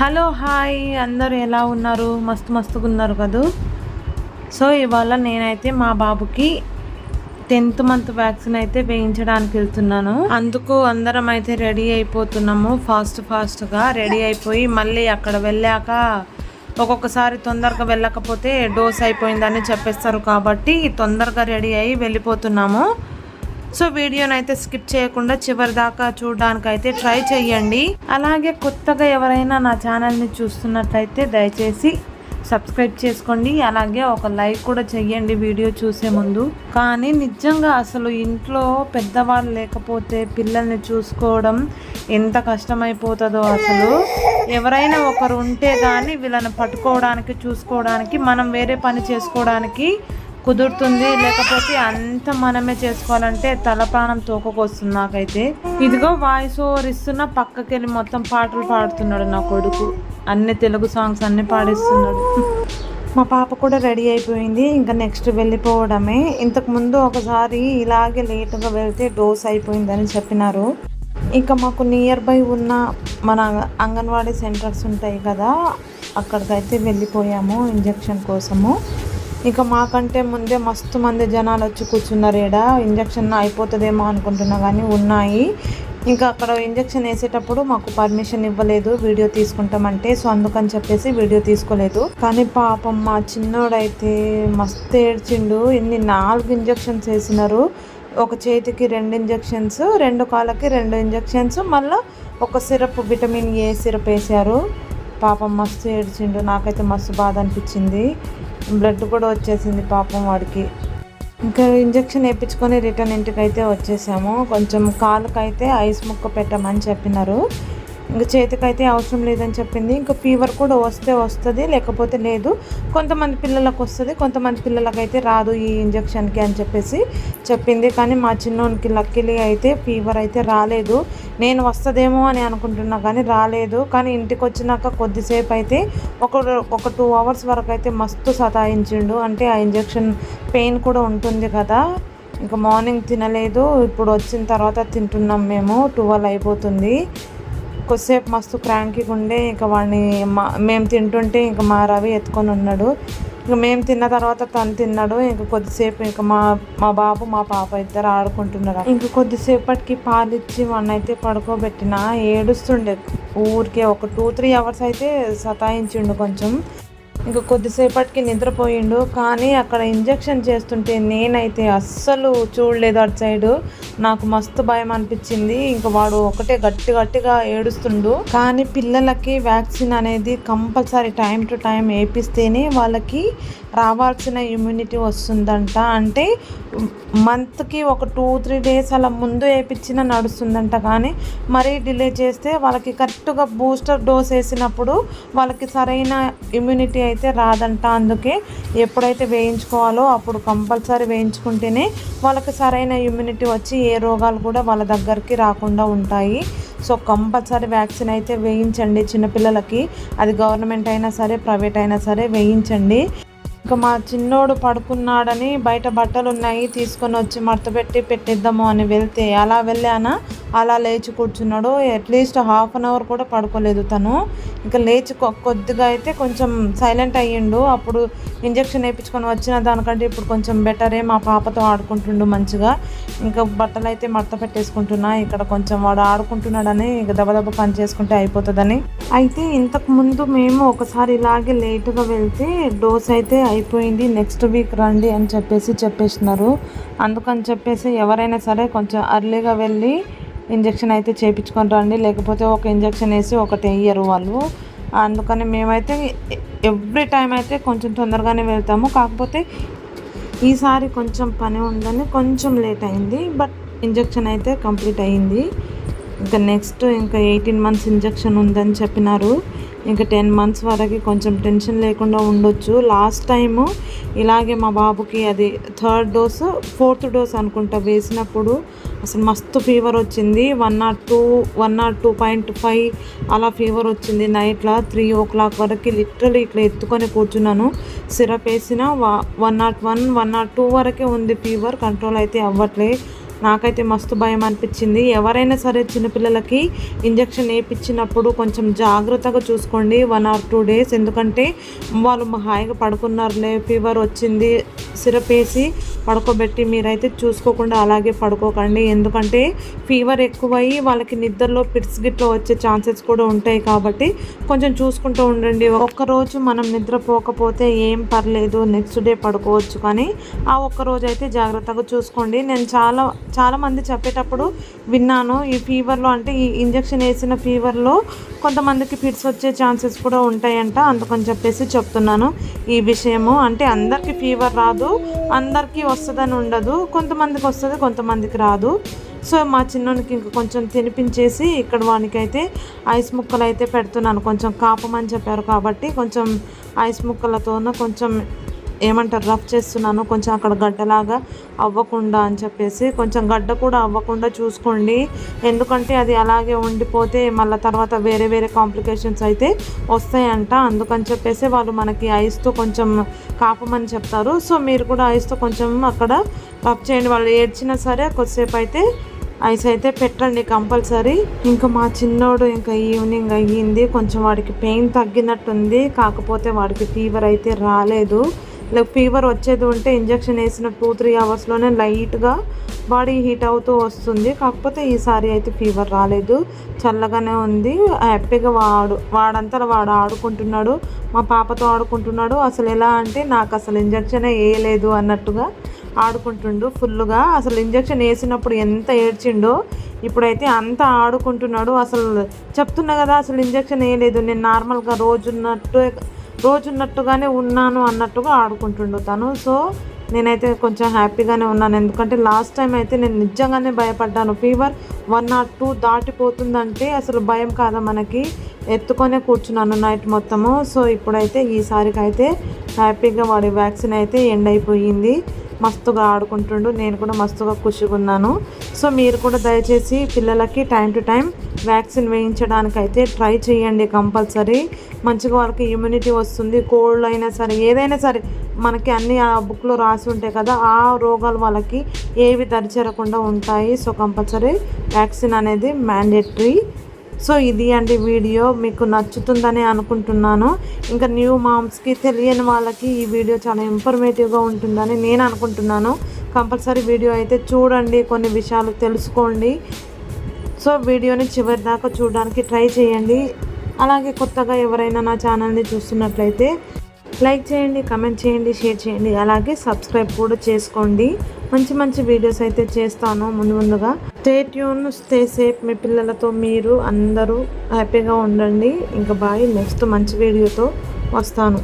Hello hi. అందరూ ఎలా ఉన్నారు? మస్తు మస్తుగా ఉన్నారు కదూ? సో ఇవాళ నేనైతే మా బాబుకి టెన్త్ మంత్ వ్యాక్సిన్ అయితే వేయించడానికి వెళ్తున్నాను. అందుకు అందరం అయితే రెడీ అయిపోతున్నాము. ఫాస్ట్ ఫాస్ట్గా రెడీ అయిపోయి మళ్ళీ అక్కడ వెళ్ళాక ఒక్కొక్కసారి తొందరగా వెళ్ళకపోతే డోస్ అయిపోయిందని చెప్పేస్తారు కాబట్టి తొందరగా రెడీ అయ్యి వెళ్ళిపోతున్నాము. సో వీడియోని అయితే స్కిప్ చేయకుండా చివరి దాకా చూడడానికైతే అయితే ట్రై చేయండి అలాగే కొత్తగా ఎవరైనా నా ఛానల్ని చూస్తున్నట్లయితే దయచేసి సబ్స్క్రైబ్ చేసుకోండి. అలాగే ఒక లైక్ కూడా చెయ్యండి వీడియో చూసే ముందు. కానీ నిజంగా అసలు ఇంట్లో పెద్దవాళ్ళు లేకపోతే పిల్లల్ని చూసుకోవడం ఎంత కష్టమైపోతుందో అసలు. ఎవరైనా ఒకరు ఉంటే కానీ వీళ్ళని పట్టుకోవడానికి చూసుకోవడానికి మనం వేరే పని చేసుకోవడానికి కుదురుతుంది. లేకపోతే అంత మనమే చేసుకోవాలంటే తల ప్రాణం తోకకొస్తుంది నాకైతే. ఇదిగో వాయిస్ ఓవర్ ఇస్తున్న పక్కకెళ్ళి మొత్తం పాటలు పాడుతున్నాడు నా కొడుకు. అన్ని తెలుగు సాంగ్స్ అన్ని పాడిస్తున్నాడు. మా పాప కూడా రెడీ అయిపోయింది. ఇంకా నెక్స్ట్ వెళ్ళిపోవడమే. ఇంతకుముందు ఒకసారి ఇలాగే లేటుగా వెళ్తే డోస్ అయిపోయిందని చెప్పినారు. ఇంకా మాకు నియర్ బై ఉన్న మన అంగన్వాడీ సెంటర్స్ ఉంటాయి కదా అక్కడికైతే వెళ్ళిపోయాము ఇంజెక్షన్ కోసము. ఇక మాకంటే ముందే మస్తు మంది జనాలు వచ్చి కూర్చున్నారు ఈడ ఇంజక్షన్ అయిపోతుందేమో అనుకుంటున్నా కానీ ఉన్నాయి. ఇంకా అక్కడ ఇంజక్షన్ వేసేటప్పుడు మాకు పర్మిషన్ ఇవ్వలేదు వీడియో తీసుకుంటామంటే. సో అందుకని చెప్పేసి వీడియో తీసుకోలేదు. కానీ పాపం మా చిన్నోడైతే మస్తు ఏడ్చిండు. ఇన్ని నాలుగు ఇంజక్షన్స్ వేసినారు. ఒక చేతికి రెండు ఇంజక్షన్స్ రెండు కాళ్ళకి రెండు ఇంజక్షన్స్ మళ్ళీ ఒక సిరప్ విటమిన్ ఏ సిరప్ వేసారు. పాపం మస్తు ఏడ్చిండు. నాకైతే మస్తు బాధ అనిపించింది. బ్లడ్ కూడా వచ్చేసింది పాపం వాడికి. ఇంకా ఇంజక్షన్ వేయించుకొని రిటర్న్ ఇంటికి అయితే వచ్చేసాము. కొంచెం కాలుకైతే ఐస్ ముక్క పెట్టమని చెప్పినారు. ఇంకా చేతికైతే అవసరం లేదని చెప్పింది. ఇంకా ఫీవర్ కూడా వస్తే వస్తుంది లేకపోతే లేదు. కొంతమంది పిల్లలకు వస్తుంది కొంతమంది పిల్లలకైతే రాదు ఈ ఇంజక్షన్కి అని చెప్పేసి చెప్పింది. కానీ మా చిన్నోనికి లక్కీలీ అయితే ఫీవర్ అయితే రాలేదు. నేను వస్తుందేమో అని అనుకుంటున్నా కానీ రాలేదు. కానీ ఇంటికి వచ్చినాక కొద్దిసేపు అయితే ఒక ఒక టూ అవర్స్ వరకు అయితే మస్తు సతాయించిండు. అంటే ఆ ఇంజక్షన్ పెయిన్ కూడా ఉంటుంది కదా. ఇంకా మార్నింగ్ తినలేదు. ఇప్పుడు వచ్చిన తర్వాత తింటున్నాం మేము. ట్వెల్వ్ అయిపోతుంది. కొద్దిసేపు మస్తు క్రాంకీగా ఉండే ఇంకా వాడిని మా మేము తింటుంటే ఇంకా మా రవి ఎత్తుకొని ఉన్నాడు. ఇంకా మేము తిన్న తర్వాత తను తిన్నాడు. ఇంకా కొద్దిసేపు ఇంకా మా మా బాబు మా పాప ఇద్దరు ఆడుకుంటున్నారు. ఇంకా కొద్దిసేపటికి పాలు ఇచ్చి వాడిని అయితే పడుకోబెట్టిన. ఏడుస్తుండే. ఊరికే ఒక టూ త్రీ అవర్స్ అయితే సతాయించిండు కొంచెం. ఇంకా కొద్దిసేపటికి నిద్రపోయిండు. కానీ అక్కడ ఇంజెక్షన్ చేస్తుంటే నేనైతే అస్సలు చూడలేదు అటు సైడు. నాకు మస్తు భయం అనిపించింది. ఇంకా వాడు ఒకటే గట్టి గట్టిగా ఏడుస్తుండు. కానీ పిల్లలకి వ్యాక్సిన్ అనేది కంపల్సరీ టైం టు టైం వేపిస్తేనే వాళ్ళకి రావాల్సిన ఇమ్యూనిటీ వస్తుందంట. అంటే మంత్కి ఒక టూ త్రీ డేస్ అలా ముందు వేయించిన నడుస్తుందంట. కానీ మరీ డిలే చేస్తే వాళ్ళకి కరెక్ట్గా బూస్టర్ డోస్ వేసినప్పుడు వాళ్ళకి సరైన ఇమ్యూనిటీ అయితే రాదంట. అందుకే ఎప్పుడైతే వేయించుకోవాలో అప్పుడు కంపల్సరీ వేయించుకుంటేనే వాళ్ళకి సరైన ఇమ్యూనిటీ వచ్చి ఏ రోగాలు కూడా వాళ్ళ దగ్గరికి రాకుండా ఉంటాయి. సో కంపల్సరీ వ్యాక్సిన్ అయితే వేయించండి చిన్నపిల్లలకి అది గవర్నమెంట్ అయినా సరే ప్రైవేట్ అయినా సరే వేయించండి. ఇంకా మా చిన్నోడు పడుకున్నాడని బయట బట్టలు ఉన్నాయి తీసుకొని వచ్చి మడతపెట్టి పెట్టిద్దాము అని వెళ్తే అలా వెళ్ళానా? అలా లేచి కూర్చున్నాడు అట్లీస్ట్ హాఫ్ అన్ అవర్ కూడా పడుకోలేదు తను. ఇంకా లేచి కొద్దిగా అయితే కొంచెం సైలెంట్ అయ్యిండు. అప్పుడు ఇంజక్షన్ వేయించుకొని వచ్చిన దానికంటే ఇప్పుడు కొంచెం బెటరే మా పాపతో ఆడుకుంటుండు మంచిగా. ఇంకా బట్టలు అయితే మడత పెట్టేసుకుంటున్నా. ఇక్కడ కొంచెం వాడు ఆడుకుంటున్నాడని ఇంకా దబదబ పని చేసుకుంటే అయిపోతుందని. అయితే ఇంతకు ముందు మేము ఒకసారి ఇలాగే లేటుగా వెళ్తే డోస్ అయితే అయిపోయింది. నెక్స్ట్ వీక్ రండి అని చెప్పేసి చెప్పేసినారు. అందుకని చెప్పేసి ఎవరైనా సరే కొంచెం అర్లీగా వెళ్ళి ఇంజక్షన్ అయితే చేయించుకొని రండి. లేకపోతే ఒక ఇంజక్షన్ వేసి ఒకటి వేయరు వాళ్ళు. అందుకని మేమైతే ఎవ్రీ టైం అయితే కొంచెం తొందరగానే వెళ్తాము. కాకపోతే ఈసారి కొంచెం పని ఉందని కొంచెం లేట్ అయింది. బట్ ఇంజక్షన్ అయితే కంప్లీట్ అయ్యింది ఇంకా నెక్స్ట్ ఇంకా ఎయిటీన్ మంత్స్ ఇంజక్షన్ ఉందని చెప్పినారు. ఇంకా టెన్ మంత్స్ వరకు కొంచెం టెన్షన్ లేకుండా ఉండొచ్చు. లాస్ట్ టైము ఇలాగే మా బాబుకి అది థర్డ్ డోస్ ఫోర్త్ డోస్ అనుకుంటా వేసినప్పుడు అసలు మస్తు ఫీవర్ వచ్చింది. One not two one not two point five అలా ఫీవర్ వచ్చింది నైట్లో. త్రీ ఓ క్లాక్ వరకు లిటరలీ ఇట్లా ఎత్తుకొని కూర్చున్నాను. సిరప్ వేసిన one not one one not two వరకే ఉంది ఫీవర్. కంట్రోల్ అయితే అవ్వట్లేదు నాకైతే మస్తు భయం అనిపించింది. ఎవరైనా సరే చిన్నపిల్లలకి ఇంజక్షన్ వేయించినప్పుడు కొంచెం జాగ్రత్తగా చూసుకోండి. One or two days. ఎందుకంటే వాళ్ళు హాయిగా పడుకున్నారులే. ఫీవర్ వచ్చింది. సిరప్ వేసి పడుకోబెట్టి మీరైతే చూసుకోకుండా అలాగే పడుకోకండి. ఎందుకంటే ఫీవర్ ఎక్కువయ్యి వాళ్ళకి నిద్రలో పిట్స్ గిట్లో వచ్చే ఛాన్సెస్ కూడా ఉంటాయి కాబట్టి కొంచెం చూసుకుంటూ ఉండండి. ఒక్కరోజు మనం నిద్రపోకపోతే ఏం పర్లేదు నెక్స్ట్ డే పడుకోవచ్చు కానీ ఆ ఒక్క రోజు అయితే జాగ్రత్తగా చూసుకోండి. నేను చాలా చాలామంది చెప్పేటప్పుడు విన్నాను ఈ ఫీవర్లో అంటే ఈ ఇంజెక్షన్ వేసిన ఫీవర్లో కొంతమందికి ఫిట్స్ వచ్చే ఛాన్సెస్ కూడా ఉంటాయంట అందుకని చెప్పేసి చెప్తున్నాను. ఈ విషయము అంటే అందరికీ ఫీవర్ రాదు. అందరికీ వస్తుందని ఉండదు. కొంతమందికి వస్తుంది కొంతమందికి రాదు. సో మా చిన్నోనికి ఇంకా కొంచెం తినిపించేసి ఇక్కడ వానికైతే ఐస్ ముక్కలు అయితే పెడుతున్నాను. కొంచెం కాపమని చెప్పారు కాబట్టి కొంచెం ఐస్ ముక్కలతోనూ కొంచెం ఏమంటారు రఫ్ చేస్తున్నాను కొంచెం అక్కడ గడ్డలాగా అవ్వకుండా అని చెప్పేసి కొంచెం గడ్డ కూడా అవ్వకుండా చూసుకోండి. ఎందుకంటే అది అలాగే ఉండిపోతే మళ్ళీ తర్వాత వేరే వేరే కాంప్లికేషన్స్ అయితే వస్తాయంట. అందుకని చెప్పేసి వాళ్ళు మనకి ఐస్తో కొంచెం కాపమని చెప్తారు. సో మీరు కూడా ఐస్తో కొంచెం అక్కడ రఫ్ చేయండి. వాళ్ళు ఏడ్చినా సరే కొద్దిసేపు అయితే ఐస్ అయితే పెట్టండి కంపల్సరీ. ఇంకా మా చిన్నోడు ఇంకా ఈవినింగ్ అయ్యింది. కొంచెం వాడికి పెయిన్ తగ్గినట్టుంది. కాకపోతే వాడికి ఫీవర్ అయితే రాలేదు. ఫీవర్ వచ్చేది ఉంటే ఇంజక్షన్ వేసిన టూ త్రీ అవర్స్లోనే లైట్గా బాడీ హీట్ అవుతూ వస్తుంది. కాకపోతే ఈసారి అయితే ఫీవర్ రాలేదు. చల్లగానే ఉంది. హ్యాపీగా వాడు వాడంతా వాడు ఆడుకుంటున్నాడు. మా పాపతో ఆడుకుంటున్నాడు. అసలు ఎలా అంటే నాకు అసలు ఇంజక్షనే వేయలేదు అన్నట్టుగా ఆడుకుంటుండు ఫుల్గా అసలు ఇంజక్షన్ వేసినప్పుడు ఎంత ఏడ్చిండో ఇప్పుడైతే అంత ఆడుకుంటున్నాడు. అసలు చెప్తున్నా కదా అసలు ఇంజక్షన్ వేయలేదు నేను నార్మల్గా రోజున్నట్టు రోజున్నట్టుగానే ఉన్నాను అన్నట్టుగా ఆడుకుంటుండు తను. సో నేనైతే కొంచెం హ్యాపీగానే ఉన్నాను. ఎందుకంటే లాస్ట్ టైం అయితే నేను నిజంగానే భయపడ్డాను. ఫీవర్ వన్ నాట్ టూ దాటిపోతుందంటే అసలు భయం కాదా మనకి? ఎత్తుకొనే కూర్చున్నాను నైట్ మొత్తము. సో ఇప్పుడైతే ఈసారికి అయితే హ్యాపీగా వాడి వ్యాక్సిన్ అయితే ఎండ్ అయిపోయింది. మస్తుగా ఆడుకుంటుండు. నేను కూడా మస్తుగా ఖుషిగా ఉన్నాను సో మీరు కూడా దయచేసి పిల్లలకి టైం టు టైం వ్యాక్సిన్ వేయించడానికి అయితే ట్రై చేయండి కంపల్సరీ. మంచిగా వాళ్ళకి ఇమ్యూనిటీ వస్తుంది. కోల్డ్ అయినా సరే ఏదైనా సరే మనకి అన్ని ఆ బుక్లో రాసి ఉంటాయి కదా ఆ రోగాలు వాళ్ళకి ఏవి దరిచేరకుండా ఉంటాయి. సో కంపల్సరీ వ్యాక్సిన్ అనేది మ్యాండేటరీ సో ఇది అండి వీడియో. మీకు నచ్చుతుందని అనుకుంటున్నాను. ఇంకా న్యూ మామ్స్కి తెలియని వాళ్ళకి ఈ వీడియో చాలా ఇన్ఫర్మేటివ్గా ఉంటుందని నేను అనుకుంటున్నాను. కంపల్సరీ వీడియో అయితే చూడండి. కొన్ని విషయాలు తెలుసుకోండి. సో వీడియోని చివరి దాకా చూడడానికి ట్రై చేయండి. అలాగే కొత్తగా ఎవరైనా నా ఛానల్ని చూస్తున్నట్లయితే లైక్ చేయండి కమెంట్ చేయండి షేర్ చేయండి. అలాగే సబ్స్క్రైబ్ కూడా చేసుకోండి. మంచి మంచి వీడియోస్ అయితే చేస్తాను ముందు ముందుగా. స్టే ట్యూన్ స్టే సేఫ్ మీ పిల్లలతో మీరు అందరూ హ్యాపీగా ఉండండి. ఇంకా బాయ్ నెక్స్ట్ మంచి వీడియోతో వస్తాను.